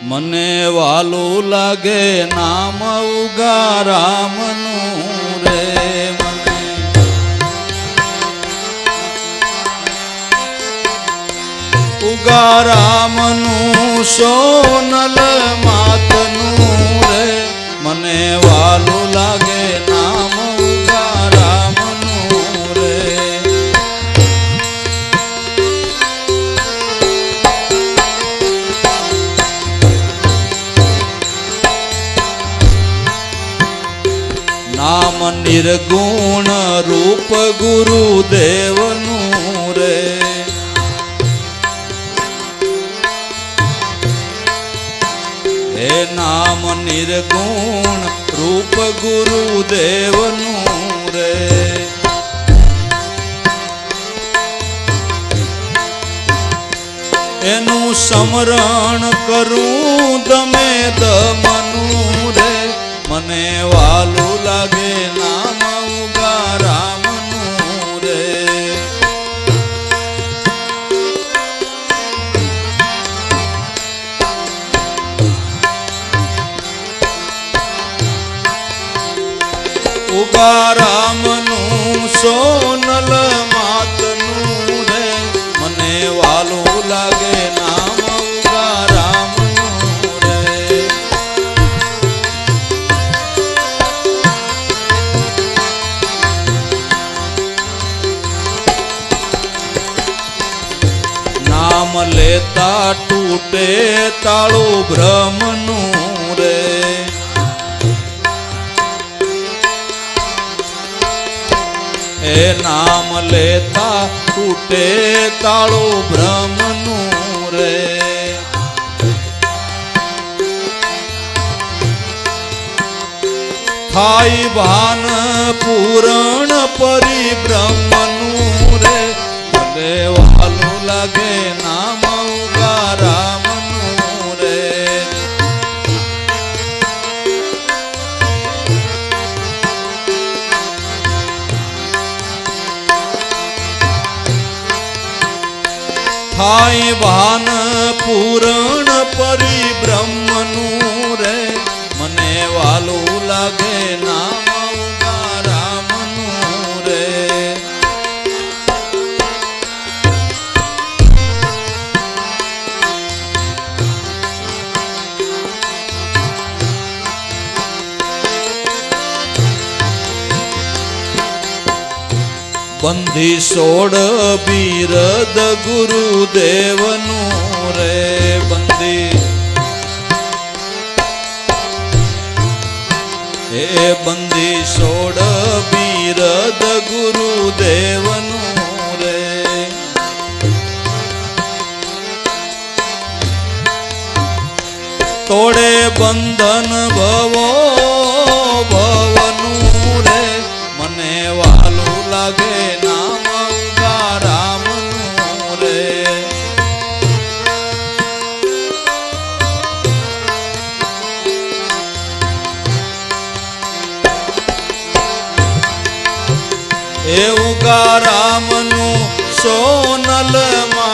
મને વાલું લાગે નામ ઉગા રામનું રે મને. ઉગા રામનું સોનલ માતનું નિર્ગુણ રૂપ ગુરુદેવનું રે. હે નામ નિર્ગુણ રૂપ ગુરુદેવનું રે. એનું સમરણ કરું તમે દમનું રે. મને વાલું લાગે નામ ઉગા રામનું સોનલ માતનું રે. મને વાલું લાગે નામ ઉગા રામનું રે. નામ લેતા તૂટે તાળું ભ્રમનું નામ લેતા તૂટે તાળો ભ્રમનું રે. થાય ભાન પૂરણ પરિબ્રહ્મનું બંધી સોડ બીરદ ગુરુદેવનું રે બંધી. એ બંદી સોડ બીરદ ગુરુદેવનું રે. તોડે બંધન ભવો ભવનું કા રામનું સોનલ માતનું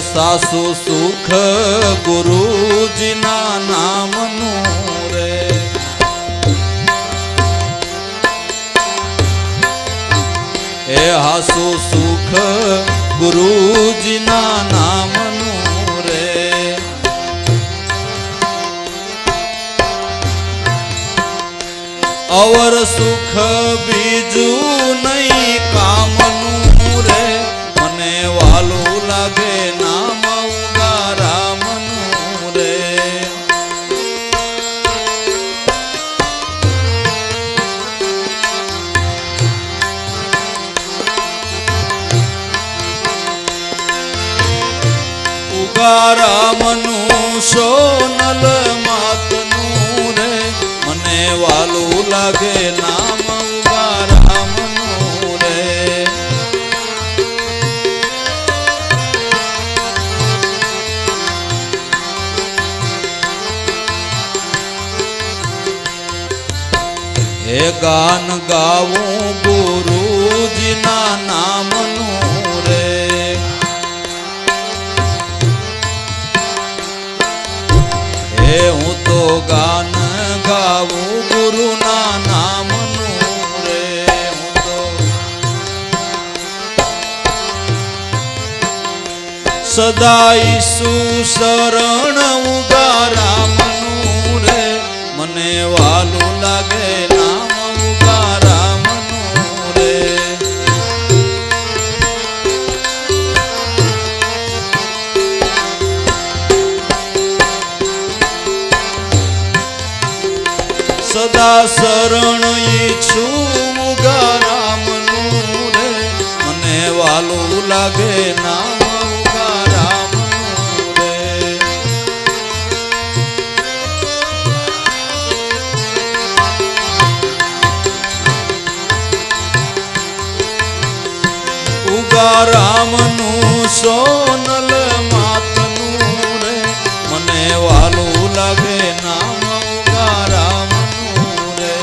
સાસુ સુખ ગુરુજીના નામનું રે. એ હાસુ સુખ ગુરુજીના નામનું રે. અવર સુખ એવા રામનું સોનલ માતનું રે. મને વાલું લાગે નામ ઉગા રામનું રે. એ ગાન ગાવું ગુરુજીના નામ સદા ઈસુ શરણ ઉગારામનું રે મને વાલું લાગે નામ ઉગારામનું રે સદા શરણ ઈચ્છું ઉગારામનું રે મને વાલું લાગે નામ ઉગારામનું સોનલ માતનું રે. મને વાલું લાગે નામ ઉગારામનું રે.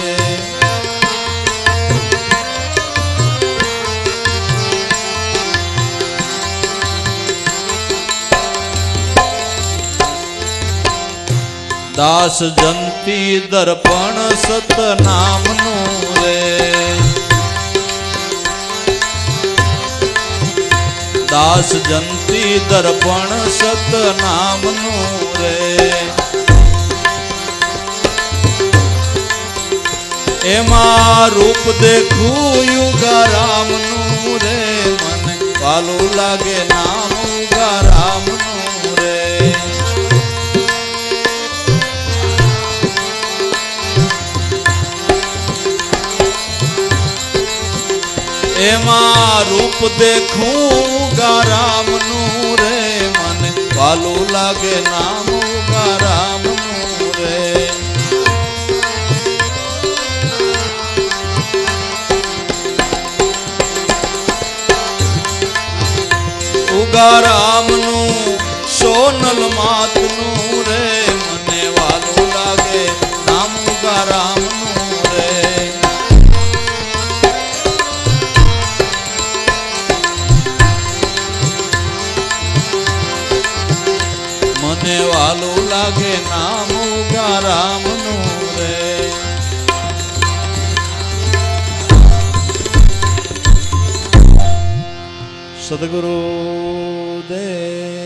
દાસ જંતી દર્પણ સત નામનું રે. દાસ જંતી દર્પણ સતનામનું રે. એમાં રૂપ દેખું યુગા રામનું રે. મને વાલું લાગે નામ ઉગારામનું રે. એમાં રૂપ દેખું ગારામનું રે મને. વાલું લાગે નામ ગારામનું રે. ઉગારામનું સોનલ માતનું મને વાલું લાગે નામ ઉગારામનું રે. સદગુરુ દેવ.